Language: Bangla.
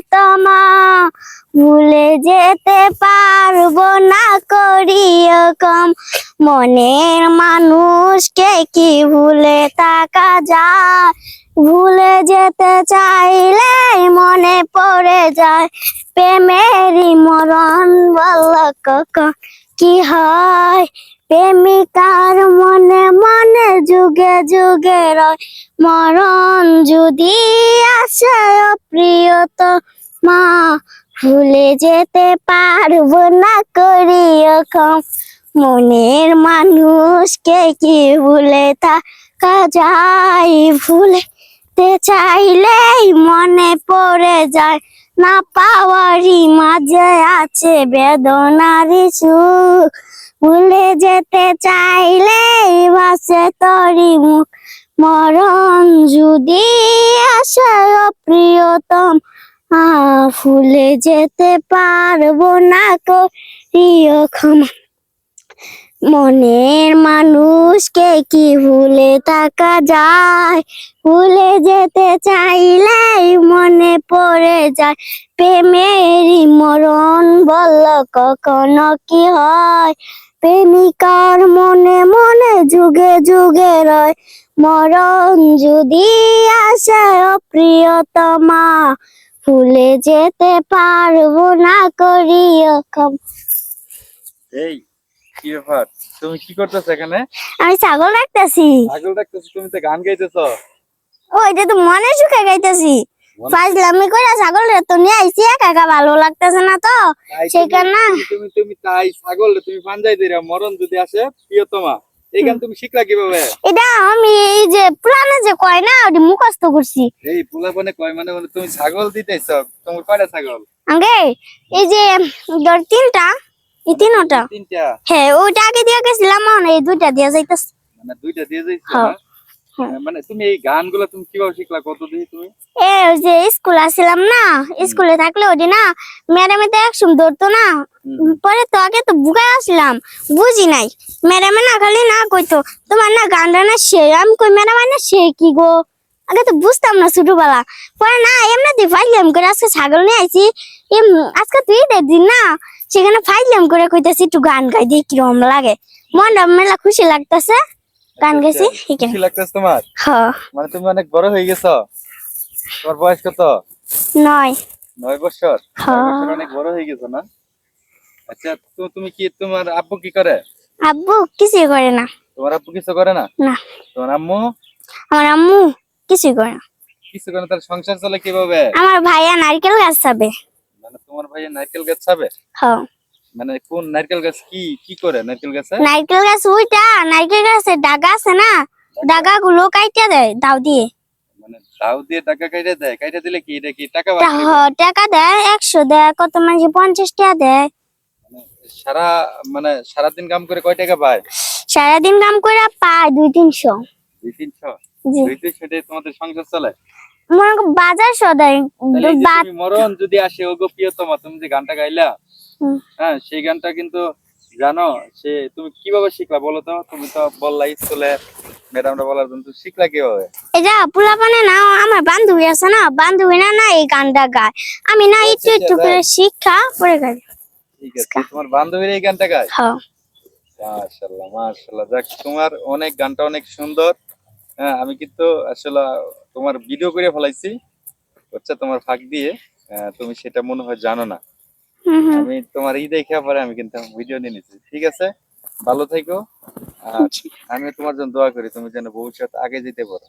প্রিয়তমা ভুলে যেতে পারব না করিও কম। মনের মানুষকে কি ভুলে থাকা যায়? ভুলে যেতে চাইলে মনে পড়ে যায়। প্রেমেরই মরণ বল কি হয়? প্রেমিকার মনে মনে যুগে যুগে রয়। মরণ যদি আসে মা ভুলে যেতে পারব না করিও কম মনের মানুষকে কি ভুলে থাকা যায়? ভুলে চাইলেই মনে পড়ে যায়। না পাওয়ারই মাঝে আছে বেদনারই সুখ। ভুলে যেতে চাইলেই বাসে তরি মুখ। মরণ যদি আ ভুলে যেতে পারব না করিও ক্ষমা। মনের মানুষকে কি ভুলে থাকা যায়? ভুলে যেতে চাইলেই মনে পড়ে যায়। প্রেমেরই মরণ বল কখনো কি হয়? প্রেমিকার মনে মনে যুগে যুগে রয়। মরণ যদি আসে প্রিয়তমা ভুলে যেতে পারব না করিও ক্ষমা। এই কি ব্যাপার? তুমি কি করতেছো এখানে? আমি ছাগল রাখতেছি ছাগল ডাকতেছো তুমি তো গান গাইতেছো। ওইটা তো মনে সুখে গাইতেছি। ফাজলামি করে ছাগল রে তো নিয়ে আইছি একা একা ভালো লাগতেছে না তো সেই তুমি- কারণে তুমি তুমি তাই ছাগল রে তুমি পাঞ্জাই দিরা মরণ যদি আসে প্রিয়তমা। এই গান তুমি শিখলা কীভাবে? এটা আমি এই যে পুরানো যে কয় না ওটি মুখস্থ করছি। এই পোলাপনে কয় মানে মানে তুমি ছাগল দিতেছ তোমার কয়টা ছাগল? আগে এই যে ধর তিনটা এই তিনটা। তিনটা? হ্যাঁ ওটা আগে দিয়ে গেছিলাম এই দুইটা দিয়ে যাইতাছে। মানে দুইটা দিয়ে যাইছো হ্যাঁ। মানে তুমি এই গানগুলো তুমি কীভাবে শিখলা? কত তুমি? এ ওই যে স্কুল আসছিলাম না স্কুলে থাকলে ওটি না ম্যাডামে তো একসম ধরতো না। পরে তো আগে তো বুকায় আসলাম বুঝি নাই। ম্যাডামে না খালি না কইতো তোমার না গানটা না সে আমি কই ম্যাডাম না সে কি গো? আগে তো বুঝতাম না ছোটবেলা। পরে না এমনি ফাইলাম করে আজকে ছাগল নিয়ে আইছি। এম আজকে তুই ঈদের দিন না সেখানে ফাইলাম করে কইতাছি একটু গান গাই দিয়ে কিরম লাগে। মনটা মেলা খুশি লাগতেছে। গান গাইছি? কি লাগতেছে তোমার? হ মানে তুমি অনেক বড় হয়ে গেছো। তোমার বয়স কত? নয়। নয় বছর? হ্যাঁ। অনেক বড় হয়ে গেছো না? আচ্ছা তো তুমি কি তোমার আব্বু কি করে? আব্বু কিছুই করে না। তোমার আব্বু কিছু করে না? না। তোমার আম্মু? আমার আম্মু কিছুই করে না। কিছু করে তার সংসার চলে কীভাবে? আমার ভাইয়া নারকেল গাছ যাবে মানে তোমার ভাইয়া নারকেল গাছ ছাবে হ মানে কোন নারকেল গাছ কি কি করে নারকেল গাছে? নারকেল গাছ ওইটা নারকেল গাছের ডাগা আছে না ডাগা গুলো কাইটা দেয় দাও দিয়ে। মানে দাও দিয়ে টাকা কাইটে দেয় কাইটে দিলে কি এটা কি টাকা তা বাকি হ, টাকা দেয় একশো দেয় কত মানুষ পঞ্চাশ টাকা দেয়। মানে সারা মানে সারাদিন কাম করে কয় টাকা পায়? সারাদিন কাম করে পায় দুই তিনশো। দুই তিনশো? জি। দুই তিনশো দিয়ে তোমাদের সংসার চলে? মনে বাজার সদাই এই যে মরণ যদি আসে ওগো প্রিয়তমা তুমি যে গানটা গাইলা? হ্যাঁ সেই গানটা কিন্তু জানো সে তুমি কীভাবে শিখলা বলো তো? তুমি তো বললা স্কুলে ম্যাডামরা বলার জন্য শিখলা কীভাবে? এটা পোলাপানে না আমার বান্ধবী আছে না বান্ধবী না না এই গানটা গায়। আমি না একটু একটু করে শিক্ষা পরে গাই। ঠিক আছে তোমার বান্ধবীর এই গানটা গায়? হ মাশাল্লাহ মাশাল্লাহ যাক তোমার অনেক গানটা অনেক সুন্দর। হ্যাঁ আমি কিন্তু আসলে তোমার ভিডিও করে ফেলাইছি। হচ্ছে তোমার ফাঁক দিয়ে আহ, তুমি সেটা মনে হয় জানো না। আমি তোমার ই দেখে পরে আমি কিন্তু ভিডিও নিয়ে নিচ্ছি ঠিক আছে? ভালো থেকো। আর আমি তোমার জন্য দোয়া করি তুমি যেন ভবিষ্যৎ আগে যেতে পারো।